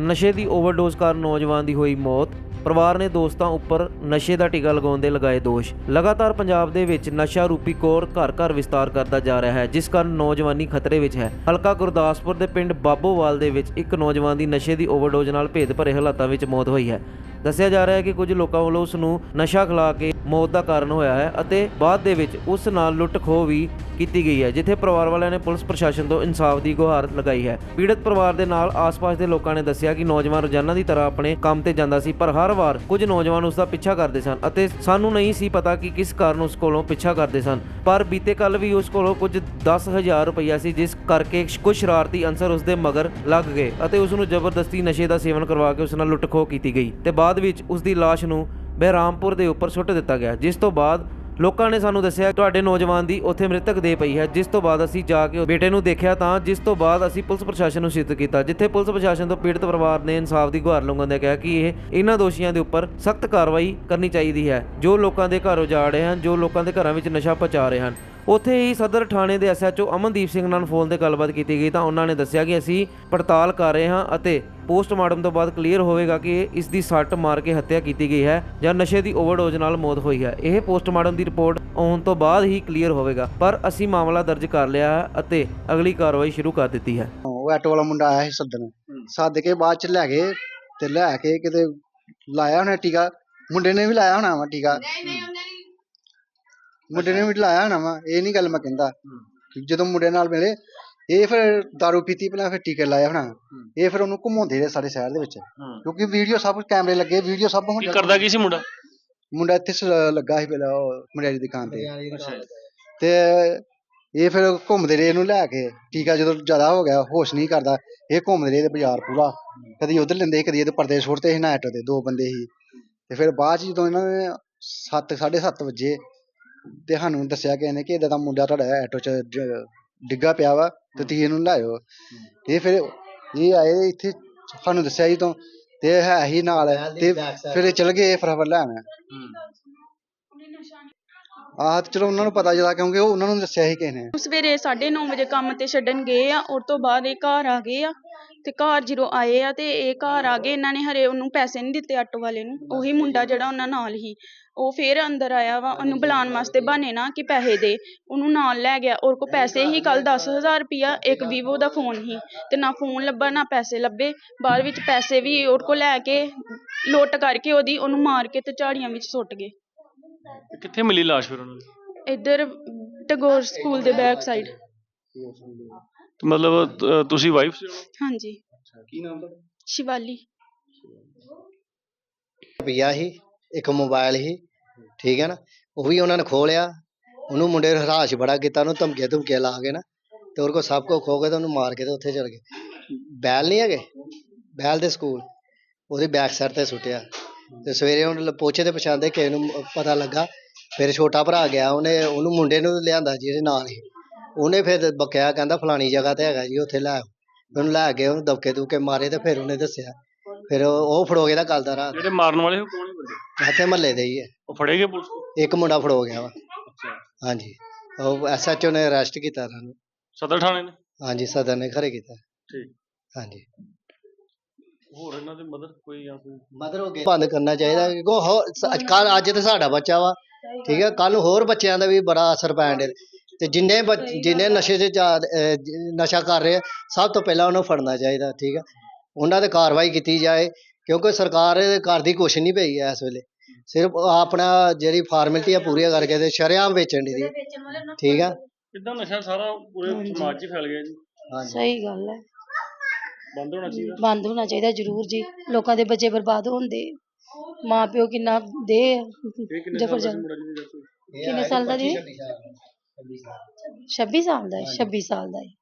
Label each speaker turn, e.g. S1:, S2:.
S1: ਨਸ਼ੇ ਦੀ ਓਵਰਡੋਜ਼ ਕਾਰਨ ਨੌਜਵਾਨ ਦੀ ਹੋਈ ਮੌਤ। ਪਰਿਵਾਰ ਨੇ ਦੋਸਤਾਂ ਉੱਪਰ ਨਸ਼ੇ ਦਾ ਟੀਕਾ ਲਗਾਉਣ ਦੇ ਲਗਾਏ ਦੋਸ਼। ਲਗਾਤਾਰ ਪੰਜਾਬ ਦੇ ਵਿੱਚ ਨਸ਼ਾ ਰੂਪੀ ਕੋਰ ਘਰ-ਘਰ ਵਿਸਤਾਰ ਕਰਦਾ ਜਾ ਰਿਹਾ ਹੈ, ਜਿਸ ਕਾਰਨ ਨੌਜਵਾਨੀ ਖਤਰੇ ਵਿੱਚ ਹੈ। ਹਲਕਾ ਗੁਰਦਾਸਪੁਰ ਦੇ ਪਿੰਡ ਬਾਬੋਵਾਲ ਦੇ ਵਿੱਚ ਇੱਕ ਨੌਜਵਾਨ ਦੀ ਨਸ਼ੇ ਦੀ ਓਵਰਡੋਜ਼ ਨਾਲ ਭੇਦ ਭਰੇ ਹਾਲਾਤਾਂ ਵਿੱਚ ਮੌਤ ਹੋਈ ਹੈ। ਦੱਸਿਆ ਜਾ ਰਿਹਾ ਹੈ ਕਿ ਕੁਝ ਲੋਕਾਂ ਵੱਲੋਂ ਉਸ ਨੂੰ ਨਸ਼ਾ ਖਿਲਾ ਕੇ ਮੌਤ ਦਾ ਕਾਰਨ ਹੋਇਆ ਹੈ ਅਤੇ ਬਾਅਦ ਦੇ ਵਿੱਚ ਉਸ ਨਾਲ ਲੁੱਟ ਖੋਹ ਵੀ ਕੀਤੀ ਗਈ ਹੈ, ਜਿੱਥੇ ਪਰਿਵਾਰ ਵਾਲਿਆਂ ਨੇ ਪੁਲਿਸ ਪ੍ਰਸ਼ਾਸਨ ਤੋਂ ਇਨਸਾਫ ਦੀ ਗੁਹਾਰ ਲਗਾਈ ਹੈ। ਪੀੜਤ ਪਰਿਵਾਰ ਦੇ ਨਾਲ ਆਸ-ਪਾਸ ਦੇ ਲੋਕਾਂ ਨੇ ਦੱਸਿਆ ਕਿ ਨੌਜਵਾਨ ਰੋਜ਼ਾਨਾ ਦੀ ਤਰ੍ਹਾਂ ਆਪਣੇ ਕੰਮ ਤੇ ਜਾਂਦਾ ਸੀ, ਪਰ ਹਰ ਵਾਰ ਕੁਝ ਨੌਜਵਾਨ ਉਸ ਦਾ ਪਿੱਛਾ ਕਰਦੇ ਸਨ ਅਤੇ ਸਾਨੂੰ ਨਹੀਂ ਸੀ ਪਤਾ ਕਿ ਕਿਸ ਕਾਰਨ ਉਸ ਕੋਲੋਂ ਪਿੱਛਾ ਕਰਦੇ ਸਨ। ਪਰ ਬੀਤੇ ਕੱਲ ਵੀ ਉਸ ਕੋਲੋਂ ਕੁਝ 10000 ਰੁਪਇਆ ਸੀ, ਜਿਸ ਕਰਕੇ ਕੁਝ ਸ਼ਰਾਰਤੀ ਅਨਸਰ ਉਸ ਦੇ ਮਗਰ ਲੱਗ ਗਏ ਅਤੇ ਉਸ ਨੂੰ ਜ਼ਬਰਦਸਤੀ ਨਸ਼ੇ ਦਾ ਸੇਵਨ ਕਰਵਾ ਕੇ ਉਸ ਨਾਲ ਲੁੱਟ ਖੋਹ ਕੀਤੀ ਗਈ ਤੇ ਬਾਅਦ ਬਾਅਦ ਵਿੱਚ ਉਸ ਦੀ ਲਾਸ਼ ਨੂੰ ਬਹਿਰਾਮਪੁਰ ਦੇ ਉੱਪਰ ਸੁੱਟ ਦਿੱਤਾ ਗਿਆ, ਜਿਸ ਤੋਂ ਬਾਅਦ ਲੋਕਾਂ ਨੇ ਸਾਨੂੰ ਦੱਸਿਆ ਤੁਹਾਡੇ ਨੌਜਵਾਨ ਦੀ ਉੱਥੇ ਮ੍ਰਿਤਕ ਦੇ ਪਈ ਹੈ, ਜਿਸ ਤੋਂ ਬਾਅਦ ਅਸੀਂ ਜਾ ਕੇ ਬੇਟੇ ਨੂੰ ਦੇਖਿਆ ਤਾਂ ਜਿਸ ਤੋਂ ਬਾਅਦ ਅਸੀਂ ਪੁਲਿਸ ਪ੍ਰਸ਼ਾਸਨ ਨੂੰ ਸੂਚਿਤ ਕੀਤਾ, ਜਿੱਥੇ ਪੁਲਿਸ ਪ੍ਰਸ਼ਾਸਨ ਤੋਂ ਪੀੜਤ ਪਰਿਵਾਰ ਨੇ ਇਨਸਾਫ ਦੀ ਗੁਹਾਰ ਲੰਘਾਉਂਦੇ ਕਿਹਾ ਕਿ ਇਹ ਇਹਨਾਂ ਦੋਸ਼ੀਆਂ ਦੇ ਉੱਪਰ ਸਖਤ ਕਾਰਵਾਈ ਕਰਨੀ ਚਾਹੀਦੀ ਹੈ, ਜੋ ਲੋਕਾਂ ਦੇ ਘਰ ਉਜਾੜ ਰਹੇ ਹਨ, ਜੋ ਲੋਕਾਂ ਦੇ ਘਰਾਂ ਵਿੱਚ ਨਸ਼ਾ ਪਹੁੰਚਾ ਰਹੇ ਹਨ। ਉੱਥੇ ਹੀ ਸਦਰ ਥਾਣੇ ਦੇ ਐਸਐਚਓ ਅਮਨਦੀਪ ਸਿੰਘ ਨਾਲ ਫੋਨ ਤੇ ਗੱਲਬਾਤ ਕੀਤੀ ਗਈ ਤਾਂ ਉਹਨਾਂ ਨੇ ਦੱਸਿਆ ਕਿ ਅਸੀਂ ਪੜਤਾਲ ਕਰ ਰਹੇ ਹਾਂ ਅਤੇ ਪੋਸਟਮਾਰਟਮ ਤੋਂ ਬਾਅਦ ਕਲੀਅਰ ਹੋਵੇਗਾ ਕਿ ਇਸ ਦੀ ਸੱਟ ਮਾਰ ਕੇ ਹੱਤਿਆ ਕੀਤੀ ਗਈ ਹੈ ਜਾਂ ਨਸ਼ੇ ਦੀ ਓਵਰਡੋਜ਼ ਨਾਲ ਮੌਤ ਹੋਈ ਹੈ। ਇਹ ਪੋਸਟਮਾਰਟਮ ਦੀ ਰਿਪੋਰਟ ਆਉਣ ਤੋਂ ਬਾਅਦ ਹੀ ਕਲੀਅਰ ਹੋਵੇਗਾ ਪਰ ਅਸੀਂ ਮਾਮਲਾ ਦਰਜ ਕਰ ਲਿਆ ਹੈ ਅਤੇ ਅਗਲੀ ਕਾਰਵਾਈ ਸ਼ੁਰੂ ਕਰ ਦਿੱਤੀ ਹੈ।
S2: ਉਹ ਆਟੋ ਵਾਲਾ ਮੁੰਡਾ ਆਇਆ ਸੀ ਸੱਦਣ ਸੱਦ ਕੇ ਬਾਅਦ ਚ ਲੈ ਗਏ ਤੇ ਲੈ ਕੇ ਕਿਤੇ ਲਾਇਆ ਉਹਨੇ ਟੀਕਾ। ਮੁੰਡੇ ਨੇ ਵੀ ਲਾਇਆ ਹੋਣਾ ਵਾ ਟੀਕਾ। ਮੁੰਡੇ ਨੇ ਵੀ ਲਾਇਆ ਹੋਣਾ ਵਾ ਇਹ ਨਹੀਂ ਗੱਲ ਮੈਂ ਕਹਿੰਦਾ। ਜਦੋਂ ਮੁੰਡੇ ਨਾਲ ਮਿਲੇ ਇਹ ਫਿਰ ਦਾਰੂ ਪੀਤੀ ਪਹਿਲਾਂ ਫਿਰ ਟੀਕੇ ਲਾਇਆ ਹੋਣਾ। ਇਹ ਫਿਰ ਉਹਨੂੰ ਘੁਮਾਉਂਦੇ ਰਹੇ ਸਾਰੇ ਸ਼ਹਿਰ ਦੇ ਵਿੱਚ। ਕਿਉਂਕਿ ਵੀਡੀਓ ਸਭ ਕੈਮਰੇ ਲੱਗੇ ਵੀਡੀਓ ਸਭ ਹੁਣ
S3: ਕੀ ਕਰਦਾ ਕੀ ਸੀ ਮੁੰਡਾ?
S2: ਮੁੰਡਾ ਇੱਥੇ ਸ- ਲੱਗਾ ਸੀ ਪਹਿਲਾਂ ਉਹ ਮੁੰਡਿਆਂ ਦੀ ਦੁਕਾਨ ਤੇ ਤੇ ਇਹ ਫਿਰ ਘੁੰਮਦੇ ਰਹੇ ਇਹਨੂੰ ਲੈ ਕੇ। ਟੀਕਾ ਜਦੋਂ ਜ਼ਿਆਦਾ ਹੋ ਗਿਆ ਹੋਸ਼ ਨਹੀਂ ਕਰਦਾ। ਇਹ ਘੁੰਮਦੇ ਰਹੇ ਤੇ ਬਾਜ਼ਾਰ ਪੂਰਾ। ਕਦੀ ਉਧਰ ਲੈਂਦੇ ਸੀ ਕਦੀ ਇਹਦੇ ਪਰਦੇ ਸੁੱਟਦੇ ਸੀ ਨਾ ਆਟੋ ਤੇ ਦੋ ਬੰਦੇ ਸੀ। ਤੇ ਫਿਰ ਬਾਅਦ ਚ ਜਦੋਂ ਇਹਨਾਂ ਨੇ 7 7:30 ਵਜੇ ਤੇ ਸਾਨੂੰ ਦੱਸਿਆ ਕਿ ਇਹਨੇ ਕਿ ਇਦਾਂ ਦਾ ਮੁੰਡਾ ਤੁਹਾਡਾ ਆਟੋ ਚ ਡ- ਡਿੱਗਾ ਪਿਆ ਵਾ ਤੇ ਤੁਸੀਂ ਇਹਨੂੰ ਲਾਇਓ ਇਹ ਫਿਰ ਇਹ ਆਏ ਇੱਥੇ ਸਾਨੂੰ ਦੱਸਿਆ ਜੀ ਤੋਂ ਤੇ ਇਹ ਹੈ ਹੀ ਨਾਲ ਤੇ ਫਿਰ ਇਹ ਚਲ ਗਏ ਫਟਾਫਟ ਲੈਣ ਆਹ ਤੇ ਚਲੋ ਉਹਨਾਂ ਨੂੰ ਪਤਾ ਜਦਾ ਕਿਉਂਕਿ ਉਹ ਉਹਨਾਂ ਨੂੰ ਦੱਸਿਆ ਸੀ ਕਿਸੇ ਨੇ।
S4: ਸਵੇਰੇ 9:30 ਵਜੇ ਕੰਮ ਤੇ ਛੱਡਣ ਗਏ ਆ ਉਸ ਤੋਂ ਬਾਅਦ ਇਹ ਘਰ ਆ ਗਏ ਆ। ਤੇ ਘਰ ਜਦੋਂ ਆਏ ਆ ਤੇ ਇਹ ਘਰ ਆ ਗਏ ਇਹਨਾਂ ਨੇ ਹਰੇ ਉਹਨੂੰ ਪੈਸੇ ਨਹੀਂ ਦਿੱਤੇ ਆਟੋ ਵਾਲੇ ਨੂੰ ਉਹੀ ਮੁੰਡਾ ਜਿਹੜਾ ਉਹਨਾਂ ਨਾਲ ਹੀ ਉਹ ਫੇਰ ਅੰਦਰ ਆਇਆ ਵਾ ਉਹਨੂੰ ਬੁਲਾਉਣ ਵਾਸਤੇ ਬਹਾਨੇ ਨਾ ਕਿ ਪੈਸੇ ਦੇ ਉਹਨੂੰ ਨਾਲ ਲੈ ਗਿਆ ਔਰ ਕੋ ਪੈਸੇ ਹੀ ਕੱਲ 10000 ਰੁਪਿਆ ਇੱਕ ਵੀਵੋ ਦਾ ਫੋਨ ਹੀ ਤੇ ਨਾ ਫੋਨ ਲੱਭਾ ਨਾ ਪੈਸੇ ਲੱਭੇ ਬਾਅਦ ਵਿੱਚ ਪੈਸੇ ਵੀ ਉਹਦੇ ਕੋ ਲੈ ਕੇ ਲੁੱਟ ਕਰਕੇ ਉਹਦੀ ਉਹਨੂੰ ਮਾਰ ਕੇ ਤੇ ਝਾੜੀਆਂ ਵਿੱਚ ਸੁੱਟ ਗਏ।
S3: ਤੇ ਕਿੱਥੇ ਮਿਲੀ ਲਾਸ਼ ਫਿਰ ਉਹਨਾਂ? ਦੀ
S4: ਇੱਧਰ ਟੈਗੋਰ ਸਕੂਲ ਦੇ ਬੈਕ ਸਾਈਡ
S3: ਤੇ ਮਤਲਬ ਤੁਸੀਂ ਵਾਈਫ ਸੀ?
S4: ਹਾਂਜੀ।
S3: ਕੀ ਨਾਮ ਦਾ
S4: ਸ਼ਿਵਾਲੀ।
S5: ਰੁਪਈਆ ਸੀ ਇੱਕ ਮੋਬਾਈਲ ਸੀ ਠੀਕ ਹੈ ਨਾ? ਉਹ ਵੀ ਉਹਨਾਂ ਨੇ ਖੋਹ ਲਿਆ ਉਹਨੂੰ ਮੁੰਡੇ ਨੂੰ ਹਰਾਸ਼ ਬੜਾ ਕੀਤਾ ਉਹਨੂੰ ਧਮਕੀਆਂ ਧਮਕੀਆਂ ਲਾ ਕੇ ਨਾ। ਤੇ ਉਹਦੇ ਕੋਲ ਸਭ ਕੁਝ ਖੋ ਕੇ ਤੇ ਉਹਨੂੰ ਮਾਰ ਕੇ ਤੇ ਉੱਥੇ ਚਲ ਗਏ। ਬੈਲ ਨਹੀਂ ਹੈਗੇ? ਬੈਲ ਦੇ ਸਕੂਲ। ਉਹਦੇ ਬੈਕ ਸਾਈਡ ਤੇ ਸੁੱਟਿਆ। ਤੇ ਸਵੇਰੇ ਉਹਨੂੰ ਪੋਚੇ ਤੇ ਪਛਾਣਦੇ ਕਿਸੇ ਨੂੰ ਪਤਾ ਲੱਗਾ। ਫਿਰ ਛੋਟਾ ਭਰਾ ਗਿਆ ਉਹਨੇ ਉਹਨੂੰ ਮੁੰਡੇ ਨੂੰ ਲਿਆਂਦਾ ਜਿਹਦੇ ਨਾਲ ਹੀ ਉਹਨੇ ਫਿਰ ਬਕਿਆ ਕਹਿੰਦਾ ਫਲਾਣੀ ਜਗ੍ਹਾ ਤੇ ਹੈਗਾ ਜੀ ਉੱਥੇ ਲੈ ਆਓ। ਉਹਨੂੰ ਲੈ ਕੇ ਉਹਨੂੰ ਦਬਕੇ ਦੁਬਕੇ ਮਾਰੇ ਤੇ ਫਿਰ ਉਹਨੇ ਦੱਸਿਆ। ਫਿਰ ਉਹ ਉਹ ਫੜੋ ਗਿਆ ਦਾ ਦਾ ਰਾਤ।
S3: ਜਿਹੜੇ ਮਾਰਨ ਵਾਲੇ ਉਹ ਕੌਣ ਹੀ ਬੰਦੇ?
S5: ਇੱਥੇ ਮਹੱਲੇ ਦੇ ਹੀ ਹੈ।
S3: ਉਹ ਫੜੇ ਗਏ ਪੁਲਿਸ ਕੋਲ
S5: ਇੱਕ ਮੁੰਡਾ ਫੜੋ ਗਿਆ ਵਾ। ਹਾਂਜੀ। ਉਹ ਐਸਐਚਓ ਨੇ ਅਰੈਸਟ ਕੀਤਾ ਉਹਨਾਂ ਨੂੰ।
S3: ਸਦਰ ਥਾਣੇ ਨੇ?
S5: ਹਾਂਜੀ ਸਦਰ ਨੇ ਖਰੇ ਕੀਤਾ।
S3: ਠੀਕ।
S5: ਹਾਂਜੀ।
S3: ਹੋਰ ਇਹਨਾਂ ਦੇ ਮਦਰ ਕੋਈ ਜਾਂ ਕੋਈ?
S5: ਮਦਰ ਹੋ ਗਿਆ ਬੰਦ ਕਰਨਾ ਚਾਹੀਦਾ। ਕਿਉਂਕਿ ਅੱਜ ਕੱਲ ਅੱਜ ਤੇ ਸਾਡਾ ਬੱਚਾ ਵਾ। ਠੀਕ ਹੈ ਕੱਲ ਨੂੰ ਹੋਰ ਬੱਚਿਆਂ ਦਾ ਵੀ ਬੜਾ ਅਸਰ ਪੈਣ ਦੇ ਤੇ ਜਿੰਨੇ ਬੱਚ- ਜਿੰਨੇ ਨਸ਼ੇ 'ਚ ਜਾ- ਅਹ ਜ- ਨਸ਼ਾ ਕਰ ਰਹੇ ਆ ਸਭ ਤੋਂ ਪਹਿਲਾਂ ਉਹਨੂੰ ਫੜਨਾ ਚਾਹੀਦਾ ਠੀਕ ਹੈ ਉਹਨਾਂ ਤੇ ਕਾਰਵਾਈ ਕੀਤੀ ਜਾਏ ਕਿਉਂਕਿ ਸਰਕਾਰ ਕਰਦੀ ਕੁਛ ਨਹੀਂ ਪਈ ਹੈ ਇਸ ਵੇਲੇ। ਸਿਰਫ ਆਪਣਾ ਜਿਹੜੀ ਫਾਰਮੈਲਿਟੀ ਆ ਪੂਰੀਆਂ ਕਰਕੇ ਤੇ ਸ਼ਰੇਆਮ ਵੇਚਣ ਦੀ। ਠੀਕ ਆ?
S3: ਇਦਾਂ ਨਸ਼ਾ ਸਾਰਾ ਪੂਰੇ ਸਮਾਜ 'ਚ ਫੈਲ ਗਿਆ ਜੀ।
S5: ਹਾਂਜੀ।
S6: ਸਹੀ ਗੱਲ ਹੈ
S3: ਬੰਦ ਹੋਣਾ ਚਾਹੀਦਾ।
S6: ਬੰਦ ਹੋਣਾ ਚਾਹੀਦਾ ਜ਼ਰੂਰ ਜੀ। ਲੋਕਾਂ ਦੇ ਬੱਚੇ ਬਰਬਾਦ ਹੁੰਦੇ ਮਾਂ ਪਿਓ ਕਿੰਨਾ ਦੇ
S3: ਇਹ ਕਿੰਨੇ ਸਾਲ ਦਾ ਸੀ
S6: ਜ਼ਬਰਦਸਤ
S3: ਮੁੰਡਾ ਜਿਹਦੀ death ਹੋਈ?
S6: ਕਿੰਨੇ ਸਾਲ ਦਾ ਜੀ? 26 ਸਾਲ ਦਾ ਹੈ 26 ਸਾਲ ਦਾ ਹੈ।